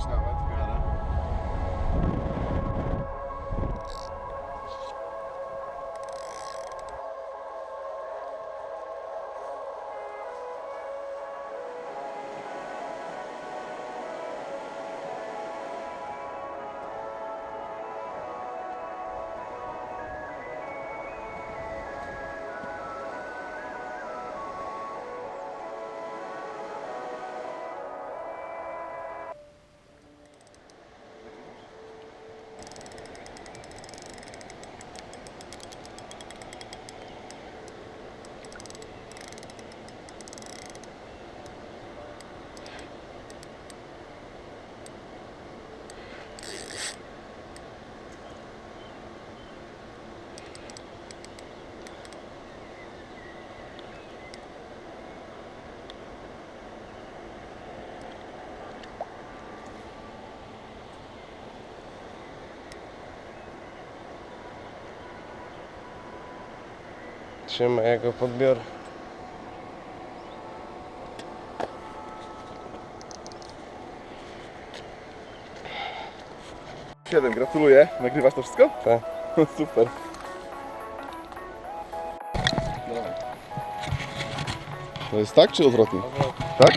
90 trzyma jego podbiór. Siedem, gratuluję. Nagrywasz to wszystko? Tak. Super. To jest tak czy odwrotnie? Tak?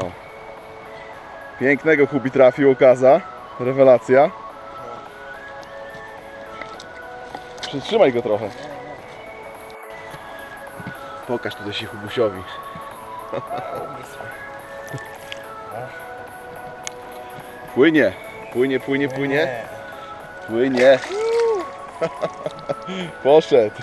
O. Pięknego hubi trafił okaza. Rewelacja. Tak. Przytrzymaj go trochę. Pokaż tutaj się Hubusiowi. Płynie, płynie, płynie, płynie. Płynie. Poszedł.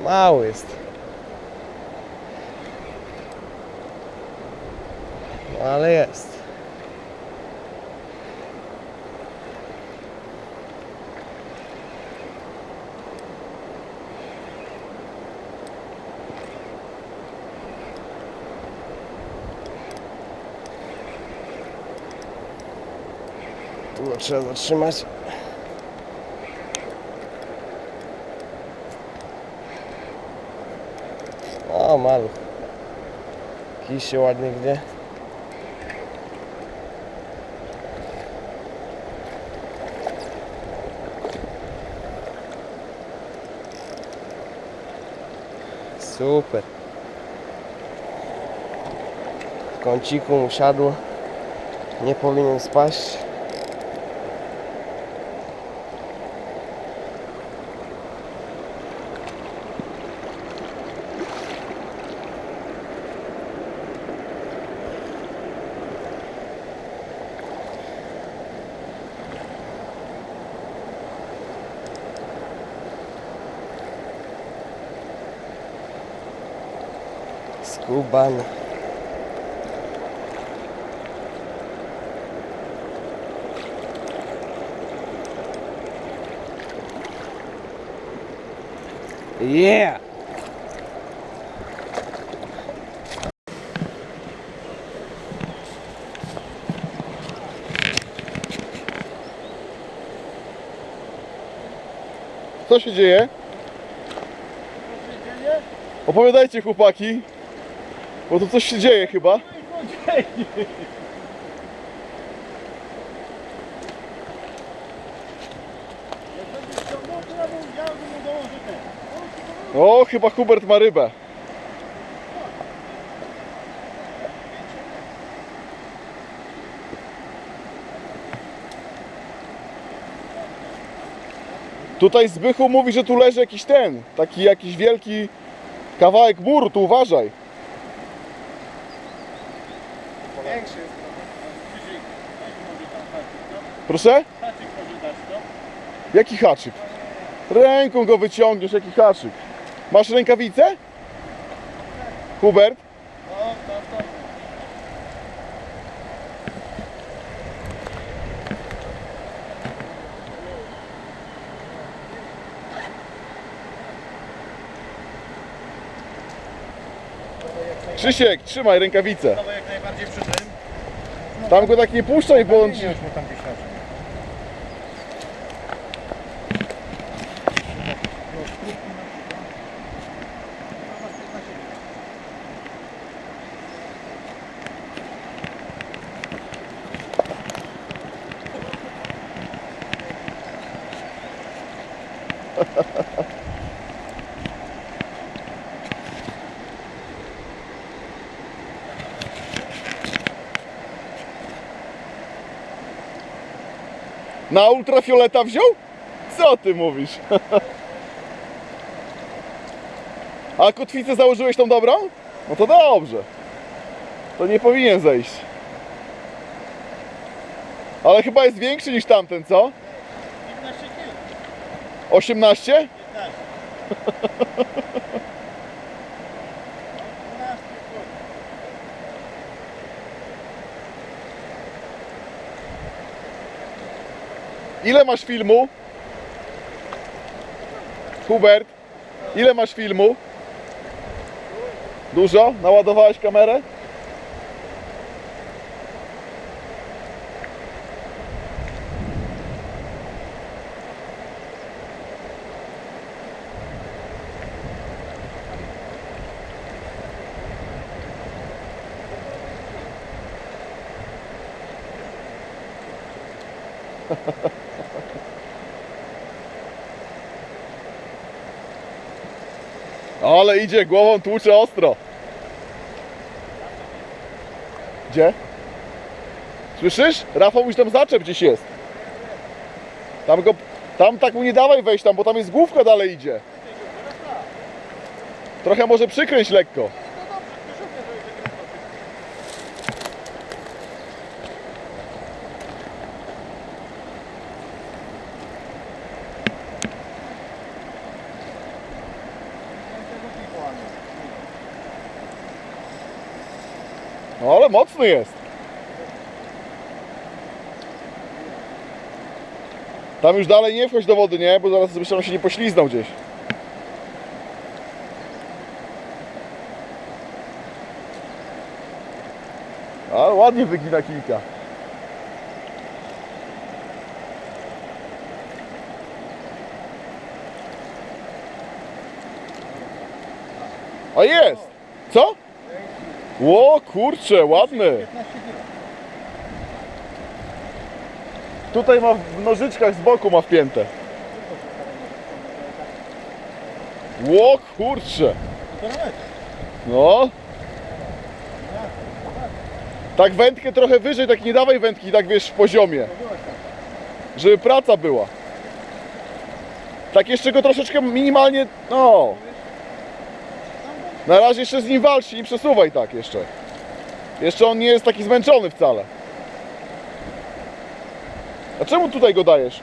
Mały jest. Ale jest. Tu trzeba zatrzymać. O, maluch. Kij się ładnie gdzie. Super. W kąciku mu siadło. Nie powinien spaść. Skubany. Yeah! Co się dzieje? Opowiadajcie chłopaki. Bo tu coś się dzieje chyba. O, chyba Hubert ma rybę. Tutaj Zbychu mówi, że tu leży jakiś ten, taki jakiś wielki kawałek muru, tu uważaj. Proszę? Jaki haczyk? Ręką go wyciągniesz, jaki haczyk. Masz rękawice? Hubert? Krzysiek, trzymaj rękawice. Jak najbardziej przy tym. Tam go tak nie puszczaj, bo on... Już mu tam piśniaczy. Na ultrafioleta wziął? Co ty mówisz? A kotwicę założyłeś tą dobrą? No to dobrze. To nie powinien zejść. Ale chyba jest większy niż tamten, co? 15 kg. 18? Ile masz filmu? Hubert, ile masz filmu? Dużo? Naładowałeś kamerę? Ale idzie, głową tłucze ostro. Gdzie? Słyszysz? Rafał już tam zaczep gdzieś jest. Tam go, tam tak mu nie dawaj wejść tam, bo tam jest główka dalej idzie. Trochę może przykręć lekko. No ale mocny jest. Tam już dalej nie wchodź do wody, nie? Bo zaraz żebyś tam się nie pośliznął gdzieś. Ale ładnie wygina kilka. A jest! Co? Ło, kurczę, ładny. 15 kg. Tutaj ma w nożyczkach z boku ma wpięte. Ło, metr. No. Tak wędkę trochę wyżej, tak nie dawaj wędki, tak wiesz, w poziomie. Żeby praca była. Tak jeszcze go troszeczkę minimalnie, no. Na razie jeszcze z nim walcz, nie przesuwaj tak jeszcze. Jeszcze on nie jest taki zmęczony wcale. A czemu tutaj go dajesz?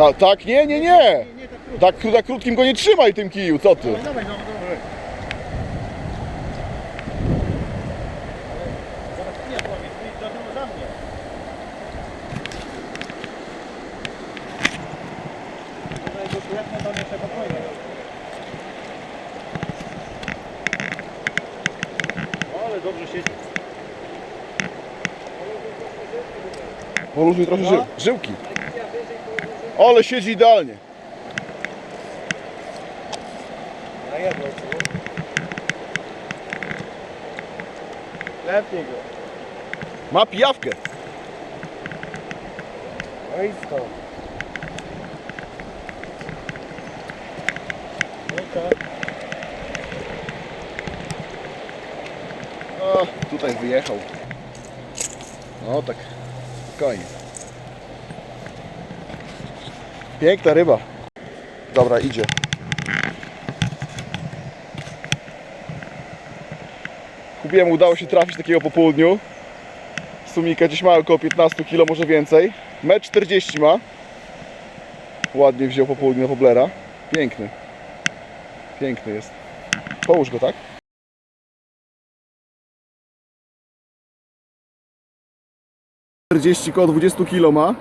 Ta, tak, nie, nie, nie. Tak. Tak, krótkim go nie trzymaj tym kiju, co ty? Dawaj, dawaj, no, dobrze. Siedzi. Poluzuj trochę No. żył, żyłki. Ale siedzi idealnie. Na jedno, Klepnij go. Ma pijawkę. No i stąd. No O, tutaj wyjechał. No tak, spokojnie. Piękna ryba. Dobra, idzie. Kubiemu udało się trafić takiego po południu. Sumika gdzieś ma około 15 kg, może więcej. Metr 40 ma. Ładnie wziął po południu na. Piękny. Piękny jest. Połóż go, tak? Czterdzieści koło 20 kilo ma.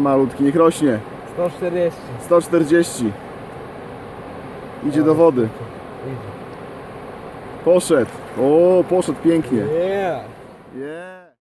Malutki, niech rośnie. 140. 140. Idzie do wody. Poszedł. O, poszedł pięknie. Yeah. Yeah.